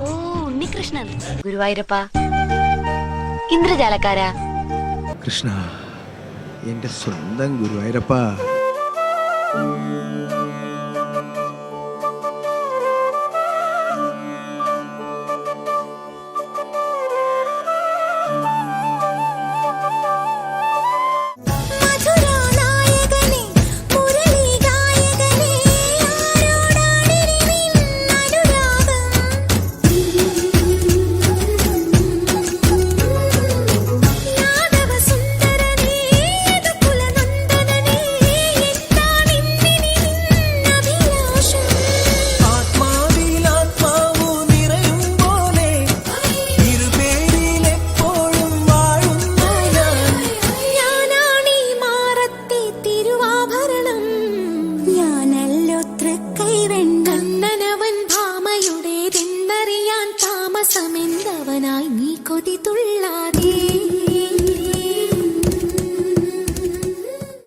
ഓ ഉണ്ണികൃഷ്ണൻ. ഗുരുവായൂരപ്പ. ഇന്ദ്രജാലക്കാരാ. കൃഷ്ണ എന്റെ സ്വന്തം ഗുരുവായൂരപ്പ. ഭാമയുടേതെന്നറിയാൻ നീ കൊതി തുള്ളാതേ?